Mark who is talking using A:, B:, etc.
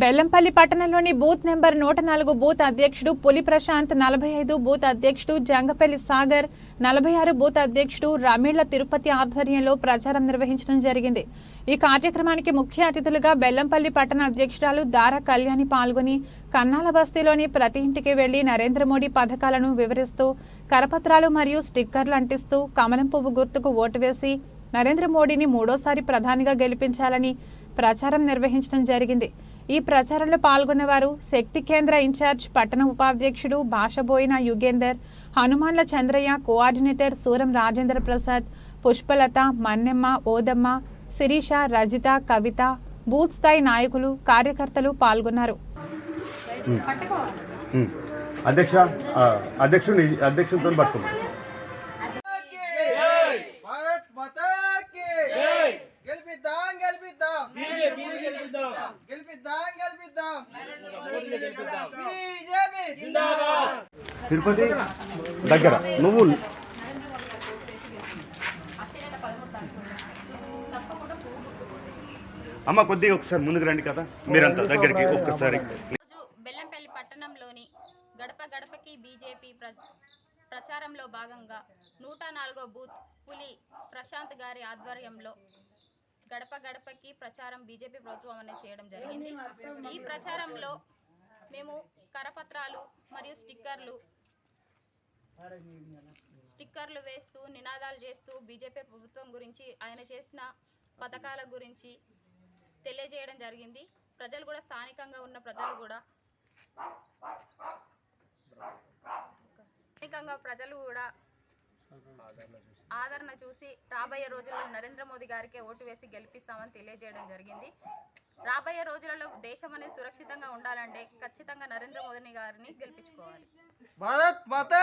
A: బెల్లంపల్లి పట్టణంలోని booth number నూట నాలుగు బూత్ అధ్యక్షుడు పులి ప్రశాంత్ నలభై ఐదు బూత్ అధ్యక్షుడు జంగపల్లి సాగర్ నలభై ఆరు బూత్ అధ్యక్షుడు రమీళ్ళ తిరుపతి ఆధ్వర్యంలో ప్రచారం నిర్వహించడం జరిగింది. ఈ కార్యక్రమానికి ముఖ్య అతిథులుగా బెల్లంపల్లి పట్టణ అధ్యక్షురాలు దారా కళ్యాణి పాల్గొని కన్నాల బస్తీలోని ప్రతి ఇంటికి వెళ్ళి నరేంద్ర మోడీ పథకాలను వివరిస్తూ కరపత్రాలు మరియు స్టిక్కర్లు అంటిస్తూ కమలం పువ్వు గుర్తుకు ఓటు వేసి నరేంద్ర మోడీని మూడోసారి ప్రధానిగా గెలిపించాలని ప్రచారం నిర్వహించడం జరిగింది. ఈ ప్రచారంలో పాల్గొన్నవారు శక్తి కేంద్ర ఇన్ఛార్జ్ పట్టణ ఉపాధ్యక్షుడు భాషబోయిన యుగేందర్ హనుమాన్ల చంద్రయ్య కోఆర్డినేటర్ సూరం రాజేంద్ర ప్రసాద్ పుష్పలత మన్నెమ్మ ఓదమ్మ శిరీష రజిత కవిత బూత్ స్థాయి నాయకులు కార్యకర్తలు పాల్గొన్నారు.
B: అధ్యక్ష అధ్యక్షుని అధ్యక్షునితో
C: భారత్ మాతా కి గెలిపిద్దాం గెలిపిద్దాం గెలిపిద్దాం గెలిపిద్దాం. బీజేపీ
B: తిరుపతి దగ్గర. నువ్వు అమ్మ కొద్దిగా ఒకసారి ముందుకు రండి కదా. మీరంతా దగ్గరికి ఒక్కసారి.
D: బెల్లంపల్లి పట్టణంలోని గడప గడపకి బీజేపీ ప్ర ప్రచారంలో భాగంగా నూట నాలుగో బూత్ పులి ప్రశాంత్ గారి ఆధ్వర్యంలో గడప గడపకి ప్రచారం బీజేపీ ప్రభుత్వం అనేది చేయడం జరిగింది. ఈ ప్రచారంలో మేము కరపత్రాలు మరియు స్టిక్కర్లు స్టిక్కర్లు వేస్తూ నినాదాలు చేస్తూ బీజేపీ ప్రభుత్వం గురించి ఆయన చేసిన పథకాల గురించి తెలియజేయడం జరిగింది. ప్రజలు కూడా స్థానికంగా ఉన్న ప్రజలు కూడా స్థానికంగా ప్రజలు కూడా ఆదరణ చూసి రాబోయే రోజుల్లో నరేంద్ర మోదీ గారికే ఓటు వేసి గెలిపిస్తామని తెలియజేయడం జరిగింది. రాబోయే రోజులలో దేశం అనేది సురక్షితంగా ఉండాలంటే ఖచ్చితంగా నరేంద్ర మోదీ గారిని గెలిపించుకోవాలి.
C: భారత్ మాతా